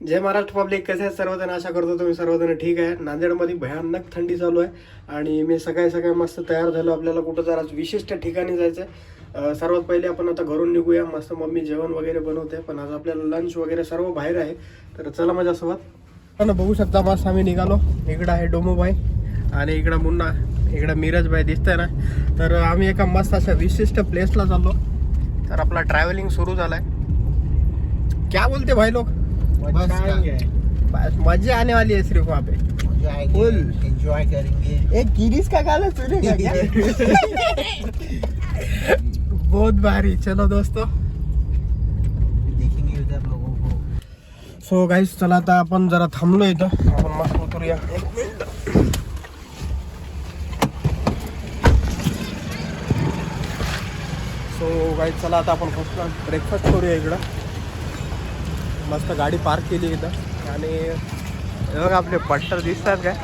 जय Maharashtra public कसे आहेत सर्वजण? आशा करतो तुम्ही सर्वजण ठीक आहे नांदेडमध्ये भयानक थंडी चालू आहे आणि मी सकाळी सकाळी मस्त तयार झालो. आपल्याला कुठं जरा विशिष्ट ठिकाणी जायचं आहे सर्वात पहिले आपण आता घरून निघूया. मस्त मम्मी जेवण वगैरे बनवते. पण आज आपल्याला लंच वगैरे सर्व बाहेर आहे. तर चला माझ्यासोबत. पण बघू शकता मस्त आम्ही निघालो. इकडं आहे डोमोबाई आणि इकडं मुन्ना इकडं मिरजबाई दिसतंय ना. तर आम्ही एका मस्त अशा विशिष्ट प्लेसला चाललो. तर आपला ट्रॅव्हलिंग सुरू झालाय. क्या बोलते भाई लोक? बस का? बस मजा आने वाली है सिर्फ वहाँ पे Full. एंजॉय करेंगे. एक गिरीश का गाना सुनेगा क्या? बहुत भारी. चलो दोस्तों. देखेंगे उधर लोगों को. सो गाईस चला आता आपण जरा थांबलो इथं. आपण मस्त उतरूया. एक मिनिट सो गाईस चला आता आपण फर्स्ट ब्रेकफास्ट करूया इकडं. मस्त गाडी पार्क केली इथं. आणि बघ बघा आपले पट्टर दिसतात काय?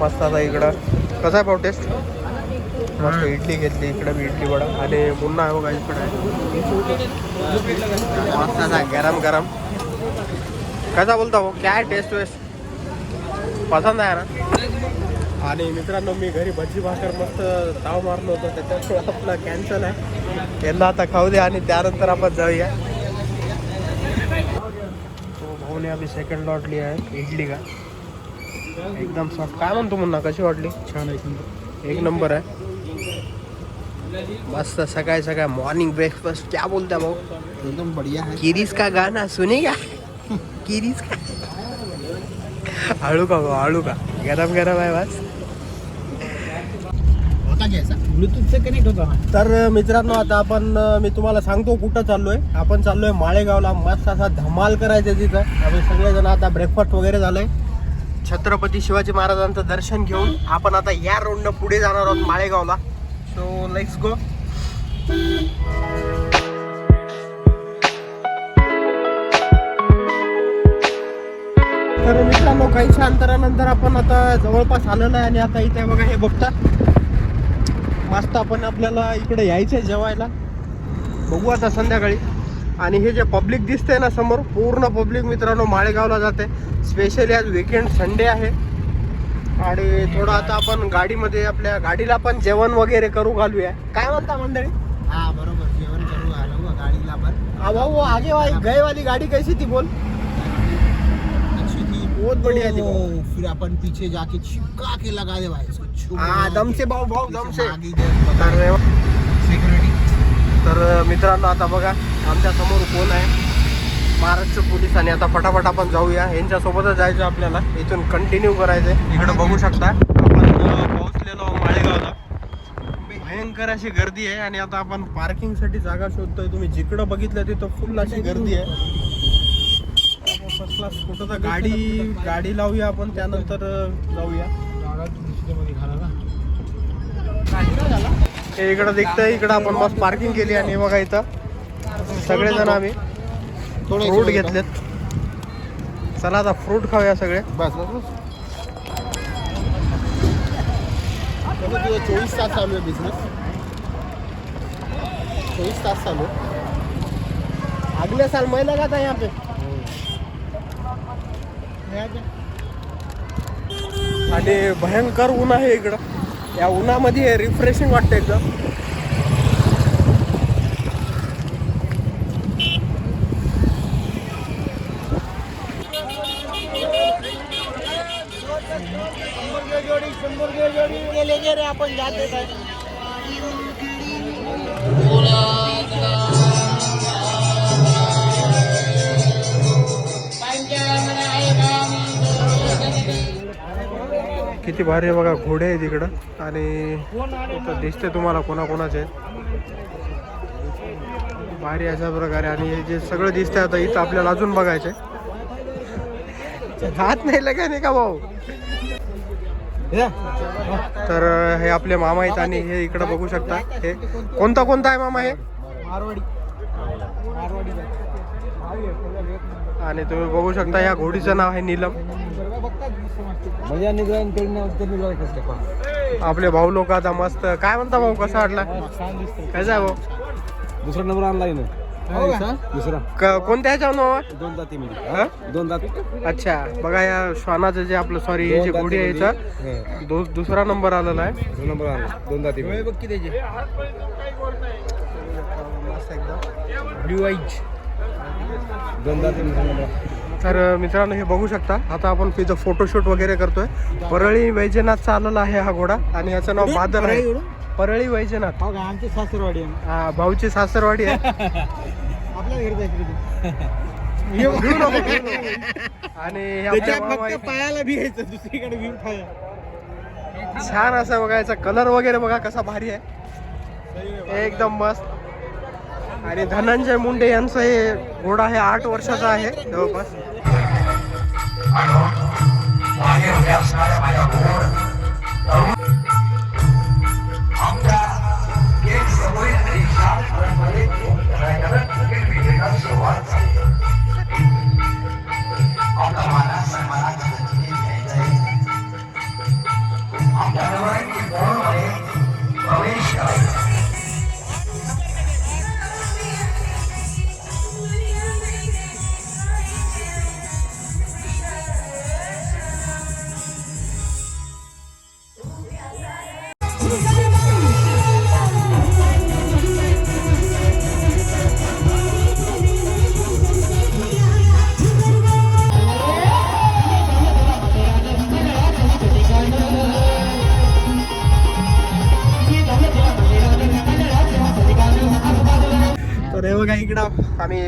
मस्त आता इकडं. कसा आहे भाऊ टेस्ट मस्त इडली घेतली इकडं बी इडली वडा. आणि पुन्हा आहे बघा इकडे. मस्त आता गरम गरम. कसा बोलता भाऊ? काय टेस्ट वेस्ट? पसंत आहे ना? आणि मित्रांनो मी घरी भजी भाकर मस्त ताव मारलो होतो त्याच्यामुळे आपलं कॅन्सल आहे. यांना आता खाऊ दे आणि त्यानंतर आपण जाऊया. तो भाऊने आम्ही सेकंड लॉटली आहे इडली का? एकदम सॉफ्ट काय म्हणतो मुन्ना कशी वाटली? छान आहे एक नंबर आहे. मस्त सकाळी सकाळ मॉर्निंग ब्रेकफास्ट क्या बोलता भाऊ? एकदम बढ़िया है किरीस का गाना सुनेगा? किरीस का? आळू का भाऊ हळू का गरम गरम आहे बस होता ब्लूटूथ से कनेक्ट तर मित्रांनो आता आपण मी तुम्हाला सांगतो कुठं चाललोय. आपण चाललोय माळेगावला. मस्त असा धमाल करायचा तिथं. आम्ही सगळेजण आता ब्रेकफास्ट वगैरे झालंय. छत्रपती शिवाजी महाराजांचं दर्शन घेऊन आपण आता या रोडनं पुढे जाणार आहोत माळेगावला. सो लेट्स गो तर मित्रांनो काहीच्या अंतरानंतर आपण आता जवळपास आलेलो आहे आणि आता इथे बघा हे बघता. मस्त आपण आपल्याला इकडे यायचं आहे जेवायला. बघू आता संध्याकाळी. आणि हे जे पब्लिक दिसतंय ना समोर पूर्ण पब्लिक मित्रांनो माळेगावला जाते स्पेशली आज विकेंड संडे आहे. आणि थोडं आता आपण गाडीमध्ये आपल्या गाडीला पण जेवण वगैरे करू घालूया. काय म्हणता मंडळी? हाँ बरोबर. जेवण करू बा गाडीला पण. आगे वाली गाड़ी कैसी थी बोल. बहुत बढ़िया थी। फिर अपन पीछे जाके चिपका के लगा दे भाई इसको हा दम से भाऊ भाऊ दम से। तर सिक्युरिटी तर मित्रांनो आता बघा आमच्यासमोर कोण आहे? महाराष्ट्र पोलीस आणि आता फटाफट आपण जाऊया. यांच्यासोबतच जायचं आपल्याला. इथून कंटिन्यू करायचंय. इकडे बघू शकता. आपण पोहोचलेलो माळेगावला. भयंकर अशी गर्दी आहे आणि आता आपण पार्किंगसाठी जागा शोधतोय. तुम्ही जिकडं बघितलं तिथं फुल अशी गर्दी आहे. क्लास कुठं तर गाडी गाडी लावूया आपण त्यानंतर जाऊया. हे इकडं दिसतंय इकडं आपण बस पार्किंग केली आणि बघा इथं. सगळेजण आम्ही फ्रूट घेतलेत. चला आता फ्रूट खाऊया सगळे. बस चोवीस तास चालू आहे बिझनेस चोवीस तास चालू आहे. अगले साल मैं लगा था यहाँ पे? आणि भयंकर ऊन आहे इकडं. या उन्हामध्ये रिफ्रेशिंग वाटतं एकदम. आपण जाते काय किती भारी आहे बघा घोडे आहे तिकडं. आणि दिसते तुम्हाला कोणाकोणाचे. आहेत. भारी अशा प्रकारे. आणि हे जे सगळं दिसतंय आता इथं आपल्याला अजून बघायचंय. हात नाही लगा नाही का भाऊ? तर हे आपले मामा आहेत आणि हे इकडं बघू शकता. हे कोणता कोणता आहे मामा हे? मारवाडी. आणि तुम्ही बघू शकता या घोडीचं नाव आहे नीलम. कसं आपले भाऊ लोक आता मस्त काय म्हणता भाऊ कसा वाटला? कसा भाऊ? दुसरा नंबर आणलाय ना दुसरा. क- कोणत्या ह्याच्यावर दोन जाती हा? दोन जाती. अच्छा बघा या श्वानाचं जे आपलं सॉरी हे जे घोडी आहे याचा दो दुसरा नंबर आलेला आहे. दोन नंबर आला. दोन जाती बघ किती ब्ल्यू आईज. तर मित्रांनो हे बघू शकता. आता आपण तिथं फोटोशूट वगैरे करतोय परळी वैजनाथचा आलेला आहे हा घोडा. आणि याचं नाव बादल आहे. परळी वैजनाथ. आमची सासरवाडी हा भाऊची सासरवाडी आहे. आणि हे. पायाला घ्यायचं दुसरीकडे छान असं बघा याचा कलर वगैरे बघा कसा भारी आहे. एकदम मस्त. आणि धनंजय मुंडे यांचं हे घोडा हे आठ वर्षाचा आहे जवळपास.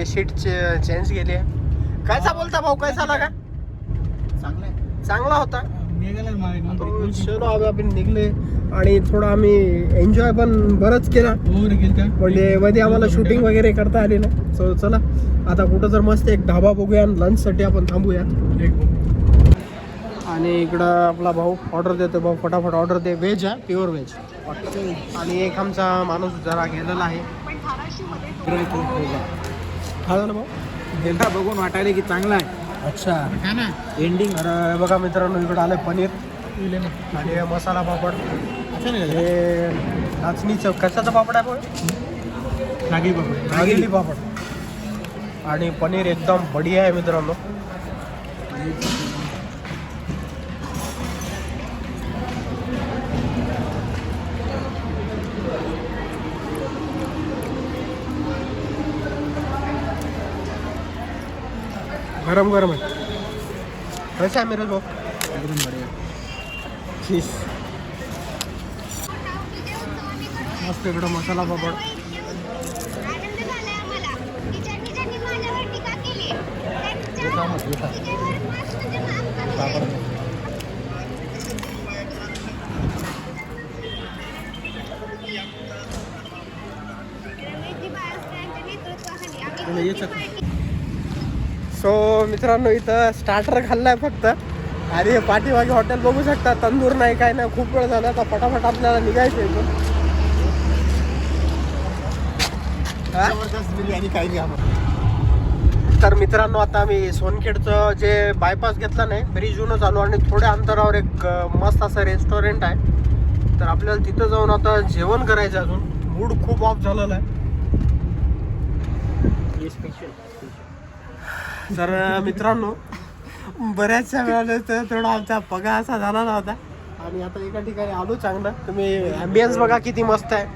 आम्ही शीट चेंज केली आहे कायचा बोलता भाऊ काय झाला का? चांगला होता. तो चलो आम्ही आपण निघले आणि थोडं आम्ही एन्जॉय पण बरंच केला. म्हणजे मध्ये आम्हाला शूटिंग वगैरे करता आली नाही. सो चला आता कुठं जर मस्त एक ढाबा बघूया लंच साठी आपण थांबूया. आणि इकडं आपला भाऊ ऑर्डर देतो भाऊ फटाफट ऑर्डर दे. व्हेज आहे प्युअर व्हेज आणि एक आमचा माणूस जरा गेलेला आहे. हा झालं भाऊ? बघून वाटायला की चांगला आहे. अच्छा. एंडिंग तर हे बघा मित्रांनो इकडं आलं पनीर. आणि मसाला पापड. हे नाचणीचं कशाचा पापड आहे भाऊ? नागी बघू नागेली पापड. आणि पनीर एकदम बढिया आहे मित्रांनो. गरम गरम आहे कसं आहे मिरज भाऊ एकदम बढिया। फिश मस्त इकडं मसाला पापड। आनंद झालाय सो मित्रांनो इथं स्टार्टर खाल्लाय फक्त. आणि हे पाठीमागे हॉटेल बघू शकता तंदूर नाही काय नाही खूप वेळ झाला. आता फटाफट आपल्याला निघायचं आहे इथून. बिर्याणी तर मित्रांनो आता आम्ही सोनखेडचं जे बायपास घेतला नाही ब्रिजूनच आलो आणि थोड्या अंतरावर एक मस्त असं रेस्टॉरंट आहे. तर आपल्याला तिथं जाऊन आता जेवण करायचं अजून. मूड खूप ऑफ झालेला आहे. तर मित्रांनो बऱ्याचशा वेळाला तर थोडा आमचा पगा असा झाला नव्हता. आणि आता एका ठिकाणी आलो चांगलं. तुम्ही ॲम्बियन्स बघा किती मस्त आहे.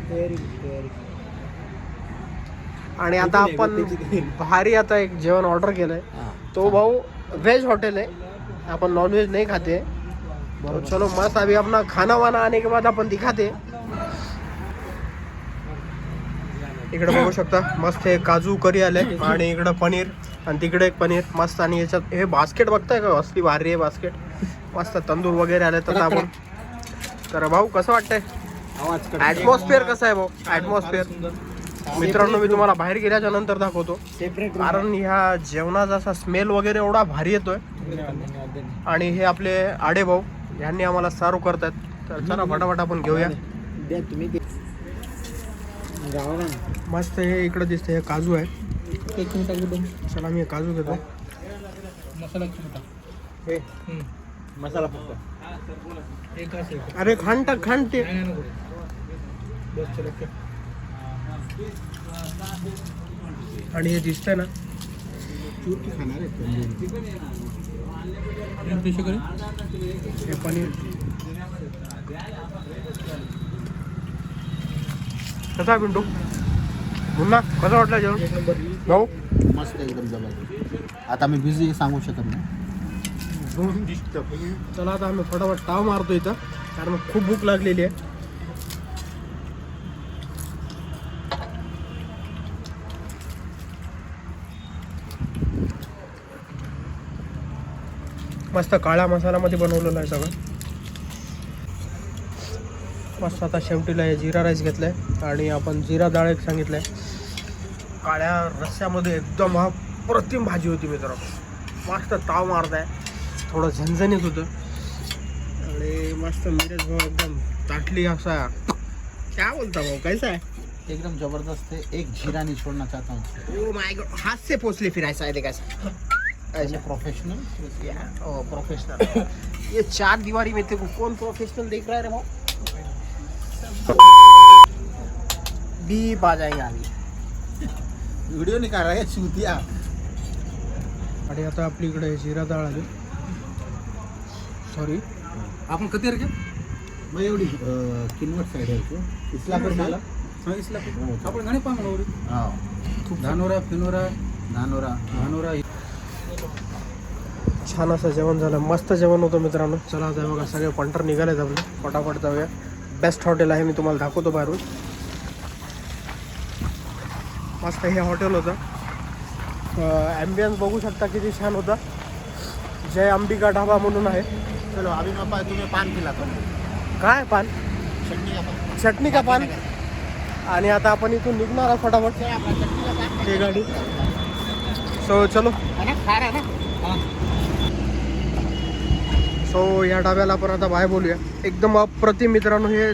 आणि आता आपण भारी आता एक जेवण ऑर्डर केलंय. तो भाऊ वेज हॉटेल है अपन नॉन वेज नहीं खाते. तो चलो मस्त अभी अपना खाना वाना आने के बाद आपण दिखाते. इकडे बघू शकता मस्त हे काजू करी आलंय आणि इकडं पनीर. आणि तिकडे एक पनीर मस्त आणि याच्यात हे बास्केट बघताय का? असली भारी आहे बास्केट. मस्त तंदूर वगैरे आले तर आपण तर भाऊ कसं वाटतंय? ऍटमॉस्फिअर कसं आहे भाऊ? ऍटमॉस्फिअर मित्रांनो मी तुम्हाला बाहेर गेल्याच्यानंतर दाखवतो. कारण ह्या जेवणाचा असा स्मेल वगैरे एवढा भारी येतोय. आणि हे आपले आडे भाऊ यांनी आम्हाला सर्व करतात तर चला फटाफट आपण घेऊया. मस्त हे इकडं दिसतं हे काजू आहे. एक मिनिट अगोदर चला मी काजू घेतो. मसाला हे. मसाला फक्त. एक असेल अरे खांड टाक खांड ते आणि हे दिसतंय ना खाणार आहे हे पनीर. कसा पिंटू. पुन्हा कसं वाटलं जेवण? भाऊ? मस्त एकदम जबरदस्त. आता मी बिझी सांगू शकत नाही. चला आता आम्ही फटाफट ताव मारतो इथं कारण खूप भूक लागलेली आहे. मस्त काळ्या मसाल्यामध्ये बनवलेलं आहे सगळं. मस्त आता शेवटीला हे जिरा राईस घेतलाय आणि आपण जिरा डाळ एक सांगितलंय. काळ्या रस्स्यामध्ये एकदम हा प्रतिम भाजी होती मित्रांनो. मस्त ताव मारताय. थोडं झणझणीत होतं. आणि मस्त मिरज भाऊ एकदम ताटली असा. क्या बोलता भाऊ कैसा आहे? एकदम जबरदस्त एक जीरा नहीं छोड़ना चाहता हूँ. ओ माय गॉड हाथ से पोचले फिरायचा आहे ते कैसा ऐसे प्रोफेशनल ओ प्रोफेशनल ये चार दीवारी में तेरे को कौन प्रोफेशनल देख रहा है रे भाऊ? बीप आ जाएंगे आगे वीडियो निकाल रहा है. चूतिया आणि आता आपली इकडे जिरा डाळ आली. सॉरी आपण कधी रे मग एवढी किनवट साईड आहे तू. इसला कर मला. इसला आपण गाणे पाहणार हा. धानोरा फिनोरा. नानोरा धानोरा. छान असं जेवण झालं. मस्त जेवण होतं मित्रांनो. चला आता बघा सगळे पंटर निघालेत आपले. फटाफट जाऊया. बेस्ट हॉटेल आहे मी तुम्हाला दाखवतो बाहेरून. मस्त हे हॉटेल होतं. ॲम्बियन्स बघू शकता किती छान होता. जय अंबिका ढाबा म्हणून आहे. चलो अभी पा- तुम्हें पान खिलाता हूँ. काय पान? चटणी का पान? आणि आता आपण इथून निघणार आहे फटाफट. हे गाडी. सो चलो. सो या डाब्याला आपण आता बाय बोलूया. एकदम अप्रतिम मित्रांनो हे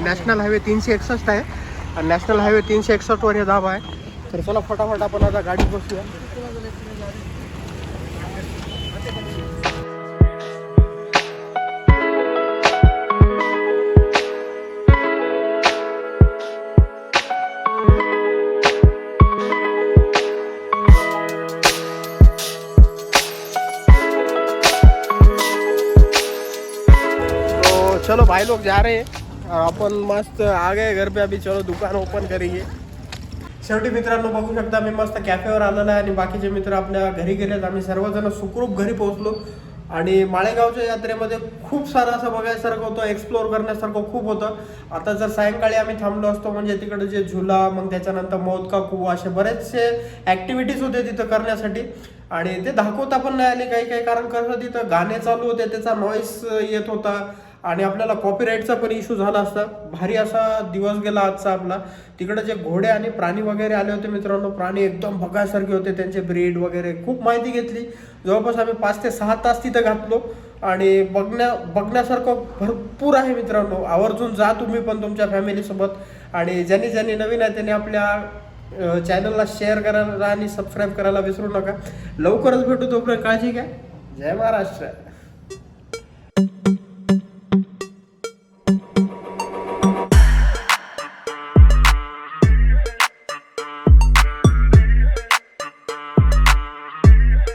नॅशनल हायवे तीनशे एकसष्ट आहे. आणि नॅशनल हायवे तीनशे एकसष्टवर हे धाबा आहे. तर चला फटाफट आपण आता गाडीत बसूया. तो चलो भाई लोग जा रहे हैं. और अपन मस्त आ गए घर पे अभी चलो दुकान ओपन करेंगे. शेवटी मित्रांनो बघू शकता मी मस्त कॅफेवर आलेला आहे आणि बाकीचे मित्र आपल्या घरी गेलेत. आम्ही सर्वजण सुखरूप घरी पोहोचलो. आणि माळेगावच्या यात्रेमध्ये खूप सारं असं बघायसारखं होतं एक्सप्लोअर करण्यासारखं खूप होतं. आता जर सायंकाळी आम्ही थांबलो असतो म्हणजे तिकडे जे झुला मग त्याच्यानंतर मोदका कुवा असे बरेचसे ॲक्टिव्हिटीज होते तिथं करण्यासाठी. आणि ते दाखवता पण नाही आले काही काही कारण कसं तिथं गाणे चालू होते त्याचा नॉईस येत होता. आणि आपल्याला कॉपीराईटचा पण इश्यू झाला असता. भारी असा दिवस गेला आजचा आपला. तिकडे जे घोडे आणि प्राणी वगैरे आले होते मित्रांनो प्राणी एकदम बघायसारखे होते. त्यांचे ब्रीड वगैरे खूप माहिती घेतली. जवळपास आम्ही पाच ते सहा तास तिथं घातलो. आणि बघण्या बघण्यासारखं भरपूर आहे मित्रांनो. आवर्जून जा तुम्ही पण तुमच्या फॅमिलीसोबत आणि ज्यांनी ज्यांनी नवीन आहे त्यांनी आपल्या चॅनलला शेअर करायला आणि सबस्क्राईब करायला विसरू नका. लवकरच भेटू तोपर्यंत काळजी घ्या. जय महाराष्ट्र.